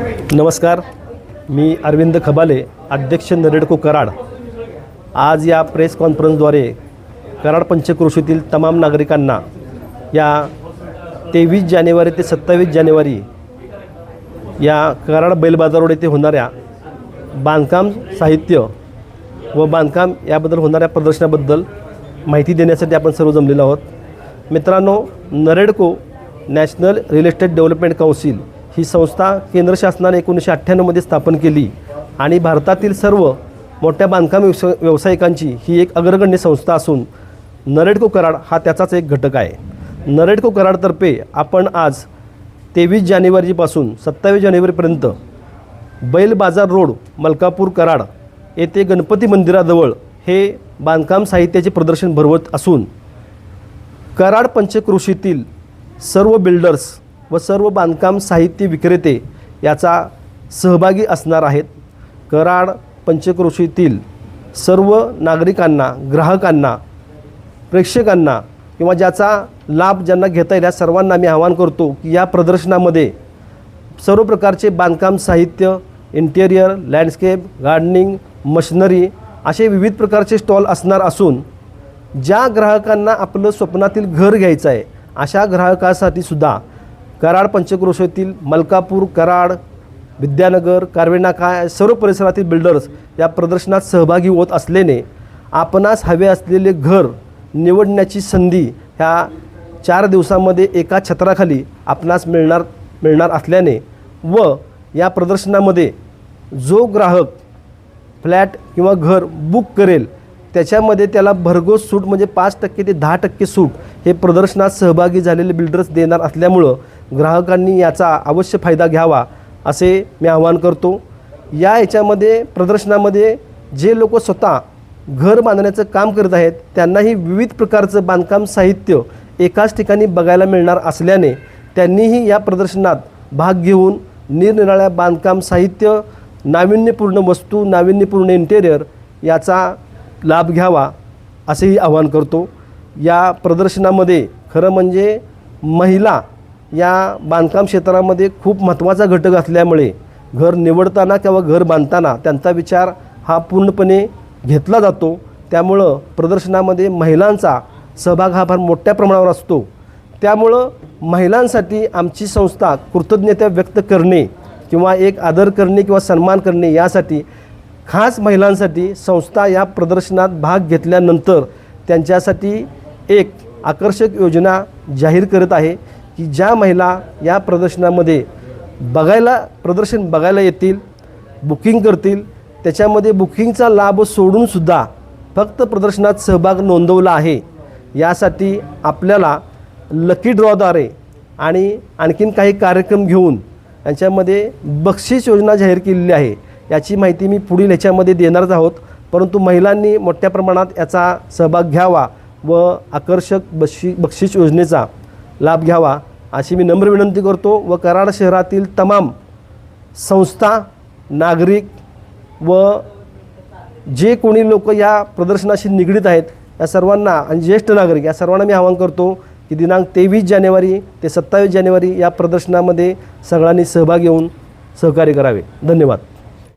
नमस्कार मी अरविंद खबाले अध्यक्ष नरेडको कराड. आज या प्रेस कॉन्फरन्सद्वारे कराड पंचक्रोशीतील तमाम नागरिकांना या तेवीस जानेवारी ते सत्तावीस जानेवारी या कराड बैल येथे होणाऱ्या बांधकाम साहित्य व बांधकाम याबद्दल होणाऱ्या प्रदर्शनाबद्दल माहिती देण्यासाठी आपण सर्व जमलेलो आहोत. मित्रांनो NAREDCO national real estate development council ही संस्था केंद्र शासनाने एकोणीसशे अठ्ठ्याण्णवमध्ये स्थापन केली. आणि भारतातील सर्व मोठ्या बांधकाम व्यवसा व्यावसायिकांची ही एक अग्रगण्य संस्था असून नरेडको कराड हा त्याचाच एक घटक आहे. नरेडको कराडतर्फे आपण आज तेवीस जानेवारीपासून सत्तावीस जानेवारीपर्यंत बैल बाजार रोड मलकापूर कराड येथे गणपती मंदिराजवळ हे बांधकाम साहित्याचे प्रदर्शन भरवत असून कराड पंचक्रोशीतील सर्व बिल्डर्स व सर्व बांधकाम साहित्य विक्रेते याचा सहभागी असणार आहेत. कराड पंचक्रोशीतील सर्व नागरिकांना ग्राहकांना प्रेक्षकांना किंवा ज्याचा लाभ ज्यांना घेता येईल या सर्वांना मी आवाहन करतो की या प्रदर्शनामध्ये सर्व प्रकारचे बांधकाम साहित्य इंटेरियर लँडस्केप गार्डनिंग मशिनरी असे विविध प्रकारचे स्टॉल असणार असून ज्या ग्राहकांना आपलं स्वप्नातील घर घ्यायचं आहे अशा ग्राहकासाठी सुद्धा कराड पंचक्रोशीतील मलकापूर कराड विद्यानगर कारवेनाका या सर्व परिसरातील बिल्डर्स या प्रदर्शनात सहभागी होत असल्याने आपणास हवे असलेले घर निवडण्याची संधी ह्या चार दिवसामध्ये एका छत्राखाली आपणास मिळणार मिळणार असल्याने व या प्रदर्शनामध्ये जो ग्राहक फ्लॅट किंवा घर बुक करेल त्याच्यामध्ये त्याला भरघोस सूट म्हणजे पाच टक्के ते दहा टक्के सूट हे प्रदर्शनात सहभागी झालेले बिल्डर्स देणार असल्यामुळं ग्राहकांनी याचा अवश्य फायदा घ्यावा असे मी आवाहन करतो. या याच्यामध्ये प्रदर्शनामध्ये जे लोक स्वतः घर बांधण्याचं काम करत आहेत त्यांनाही विविध प्रकारचं बांधकाम साहित्य एकाच ठिकाणी बघायला मिळणार असल्याने त्यांनीही या प्रदर्शनात भाग घेऊन निरनिराळ्या बांधकाम साहित्य नाविन्यपूर्ण वस्तू नाविन्यपूर्ण इंटेरियर याचा लाभ घ्यावा असेही आवाहन करतो. या प्रदर्शनामध्ये खरं म्हणजे महिला या बांधकाम क्षेत्रामध्ये खूप महत्त्वाचा घटक असल्यामुळे घर निवडताना किंवा घर बांधताना त्यांचा विचार हा पूर्णपणे घेतला जातो. त्यामुळं प्रदर्शनामध्ये महिलांचा सहभाग हा फार मोठ्या प्रमाणावर असतो. त्यामुळं महिलांसाठी आमची संस्था कृतज्ञता व्यक्त करणे किंवा एक आदर करणे किंवा सन्मान करणे यासाठी खास महिलांसाठी संस्था या प्रदर्शनात भाग घेतल्यानंतर त्यांच्यासाठी एक आकर्षक योजना जाहीर करत आहे. की ज्या महिला या प्रदर्शनामध्ये बघायला प्रदर्शन बघायला येतील बुकिंग करतील त्याच्यामध्ये बुकिंगचा लाभ सोडूनसुद्धा फक्त प्रदर्शनात सहभाग नोंदवला आहे यासाठी आपल्याला लकी ड्रॉद्वारे आणि आणखीन काही कार्यक्रम घेऊन यांच्यामध्ये बक्षीस योजना जाहीर केलेली आहे याची माहिती मी पुढील ह्याच्यामध्ये देणारच आहोत. परंतु महिलांनी मोठ्या प्रमाणात याचा सहभाग घ्यावा व आकर्षक बक्षी बक्षीस योजनेचा लाभ घ्यावा. अशी मी नम्र विनंती करतो व कराड शहरातील तमाम संस्था नागरिक व जे कोणी लोक या प्रदर्शनाशी निगडीत आहेत या सर्वांना आणि ज्येष्ठ नागरिक या सर्वांना मी आवाहन करतो की दिनांक तेवीस जानेवारी ते सत्तावीस जानेवारी या प्रदर्शनामध्ये सगळ्यांनी सहभाग घेऊन सहकार्य करावे. धन्यवाद.